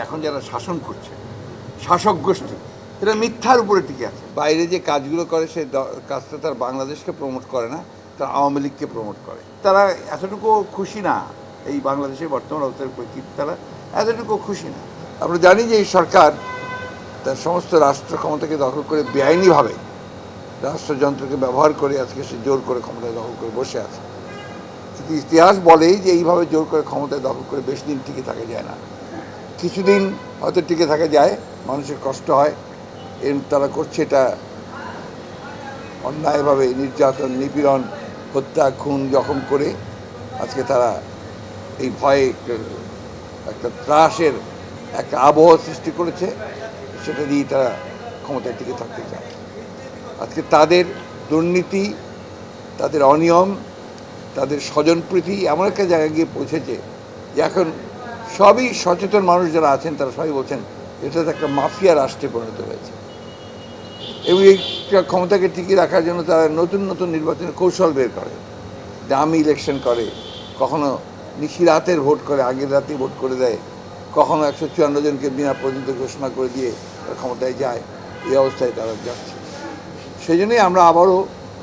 এখন যারা শাসন করছে, শাসক গোষ্ঠী এটা মিথ্যার উপরে টিকে আছে। বাইরে যে কাজগুলো করে, সে কাজটা তার বাংলাদেশকে প্রমোট করে না, তার আওয়ামী লীগকে প্রমোট করে। তারা এতটুকু খুশি না, এই বাংলাদেশের বর্তমান অবস্থার পরিস্থিতি তারা এতটুকু খুশি না? আমরা জানি যে এই সরকার তার সমস্ত রাষ্ট্র ক্ষমতাকে দখল করে বেআইনিভাবে রাষ্ট্রযন্ত্রকে ব্যবহার করে আজকে সে জোর করে ক্ষমতায় দখল করে বসে আছে। ইতিহাস বলেই যে এইভাবে জোর করে ক্ষমতায় দখল করে বেশি দিন টিকে থাকা যায় না। কিছুদিন হয়তো টিকে থাকা যায়, মানুষের কষ্ট হয়, এর তারা করছে এটা অন্যায়ভাবে, নির্যাতন, নিপীড়ন, হত্যা, খুন, জখম করে আজকে তারা এই ভয়ে একটা- ত্রাসের একটা আবহ সৃষ্টি করেছে, সেটা দিয়ে তারা ক্ষমতায় টিকে থাকতে চায়। আজকে তাদের দুর্নীতি, তাদের অনিয়ম, তাদের স্বজনপ্রীতি এমন একটা জায়গায় গিয়ে পৌঁছেছে যে এখন সবই সচেতন মানুষ যারা আছেন, তারা সবাই বলছেন, এটা একটা মাফিয়া রাষ্ট্রে পরিণত হয়েছে। এবং এই ক্ষমতাকে টিকিয়ে রাখার জন্য তারা নতুন নতুন নির্বাচনের কৌশল বের করে। দামি ইলেকশন করে, কখনো নিশি রাতের ভোট করে, আগের রাতে ভোট করে দেয়, কখনো একশো চুয়ান্ন জনকে বিনা পর্যন্ত ঘোষণা করে দিয়ে তারা ক্ষমতায় যায়, এই অবস্থায় তারা যাচ্ছে। সেই জন্যই আমরা আবারও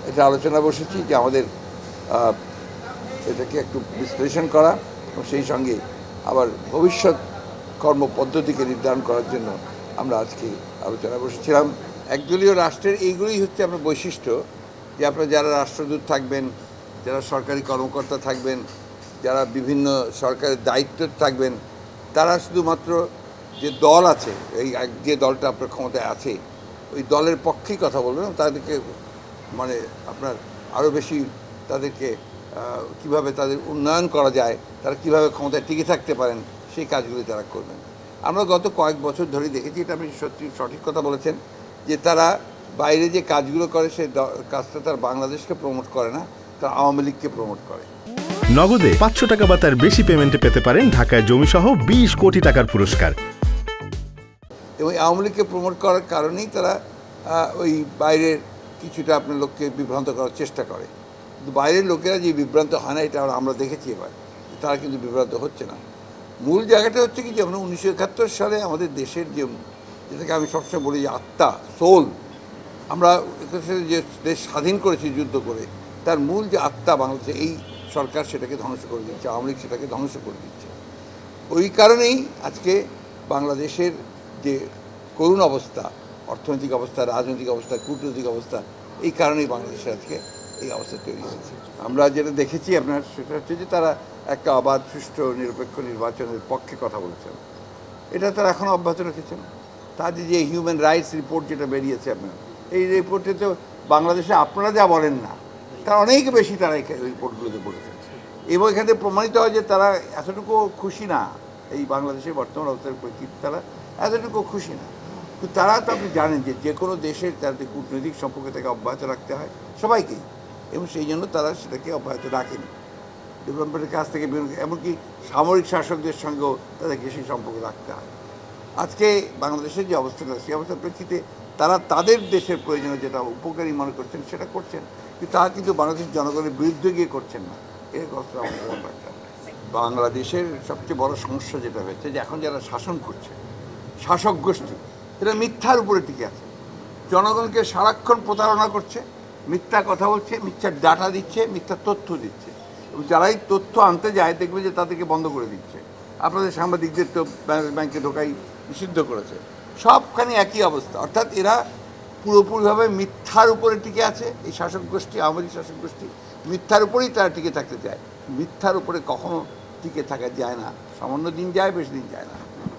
এটা আলোচনা বসেছি যে আমাদের এটাকে একটু বিশ্লেষণ করা এবং সেই সঙ্গে আবার ভবিষ্যৎ কর্মপদ্ধতিকে নির্ধারণ করার জন্য আমরা আজকে আলোচনা বসেছিলাম। একদলীয় রাষ্ট্রের এইগুলোই হচ্ছে আপনার বৈশিষ্ট্য যে আপনার যারা রাষ্ট্রদূত থাকবেন, যারা সরকারি কর্মকর্তা থাকবেন, যারা বিভিন্ন সরকারের দায়িত্ব থাকবেন, তারা শুধুমাত্র যে দল আছে, এই যে দলটা আপনার ক্ষমতায় আছে, ওই দলের পক্ষেই কথা বলবেন তাদেরকে মানে আপনার আরও বেশি তাদেরকে কীভাবে তাদের উন্নয়ন করা যায় তারা কীভাবে ক্ষমতায় টিকে থাকতে পারেন সেই কাজগুলি তারা করবেন। আমরা গত কয়েক বছর ধরে দেখেছি এটা আপনি সত্যি সঠিক কথা বলেছেন যে তারা বাইরে যে কাজগুলো করে সেই দ- কাজটা তার বাংলাদেশকে প্রমোট করে না তার আওয়ামী লীগকে প্রমোট করে। নগদে পাঁচশো টাকা বা তার বেশি পেমেন্টে পেতে পারেন ঢাকায় জমিসহ বিশ কোটি টাকার পুরস্কার। এবং আওয়ামী লীগকে প্রমোট করার কারণেই তারা ওই বাইরের কিছুটা আপনার লোককে বিভ্রান্ত করার চেষ্টা করে। কিন্তু বাইরের লোকেরা যে বিভ্রান্ত হয় না, এটা আমরা দেখেছি এবার। তারা কিন্তু বিভ্রান্ত হচ্ছে না। মূল জায়গাটা হচ্ছে কি যেমন উনিশশো একাত্তর সালে আমাদের দেশের যে যেটাকে আমি সবসময় বলি যে আত্মা সোল আমরা যে দেশ স্বাধীন করেছি যুদ্ধ করে, তার মূল যে আত্মা বাংলাদেশে, এই সরকার সেটাকে ধ্বংস করে দিচ্ছে, আওয়ামী লীগ সেটাকে ধ্বংস করে দিচ্ছে। ওই কারণেই আজকে বাংলাদেশের যে করুণ অবস্থা, অর্থনৈতিক অবস্থা, রাজনৈতিক অবস্থা, কূটনৈতিক অবস্থা, এই কারণেই বাংলাদেশের আজকে এই অবস্থা তৈরি হয়েছে। আমরা যেটা দেখেছি আপনার, সেটা হচ্ছে যে তারা একটা অবাধ, সুষ্ঠু, নিরপেক্ষ নির্বাচনের পক্ষে কথা বলেছেন। এটা তারা এখনও অব্যাহত রেখেছেন। তাদের যে হিউম্যান রাইটস রিপোর্ট যেটা বেরিয়েছে আপনার, এই রিপোর্টে তো বাংলাদেশে আপনারা যা বলেন না, তার অনেক বেশি তারা এই রিপোর্টগুলোতে বলেছেন। এবং এখানে প্রমাণিত হয় যে তারা এতটুকু খুশি না, এই বাংলাদেশের বর্তমান অবস্থার পরিস্থিতি তারা এতটুকু খুশি না। তারা তো আপনি জানেন যে যে কোনো দেশের তাদের কূটনৈতিক সম্পর্ক থেকে অব্যাহত রাখতে হয় সবাইকেই। এবং সেই জন্য তারা সেটাকে অব্যাহত রাখেনি। ডেভেলপমেন্টের কাছ থেকে বিভিন্ন এমনকি সামরিক শাসকদের সঙ্গেও তাদেরকে সেই সম্পর্ক রাখতে হয়। আজকে বাংলাদেশের যে অবস্থাটা, সেই অবস্থার প্রেক্ষিতে তারা তাদের দেশের প্রয়োজনে যেটা উপকারী মনে করছেন, সেটা করছেন। কিন্তু তারা কিন্তু বাংলাদেশের জনগণের বিরুদ্ধে গিয়ে করছেন না। এর কথা। বাংলাদেশের সবচেয়ে বড় সমস্যা যেটা হয়েছে যে এখন যারা শাসন করছে, শাসক গোষ্ঠী এটা মিথ্যার উপরে টিকে আছে। জনগণকে সারাক্ষণ প্রতারণা করছে মিথ্যা কথা বলছে মিথ্যার ডাটা দিচ্ছে, মিথ্যা তথ্য দিচ্ছে। এবং যারাই তথ্য আনতে যায়, দেখবে যে তাদেরকে বন্ধ করে দিচ্ছে। আপনাদের সাংবাদিকদের তো ব্যাংকে ঢোকাই নিষিদ্ধ করেছে। সবখানে একই অবস্থা। অর্থাৎ এরা পুরোপুরিভাবে মিথ্যার উপরে টিকে আছে। এই শাসক গোষ্ঠী, আওয়ামী শাসক গোষ্ঠী, মিথ্যার উপরেই তারা টিকে থাকতে চায়। মিথ্যার উপরে কখনো টিকে থাকা যায় না। সামান্য দিন যায়, বেশি দিন যায় না।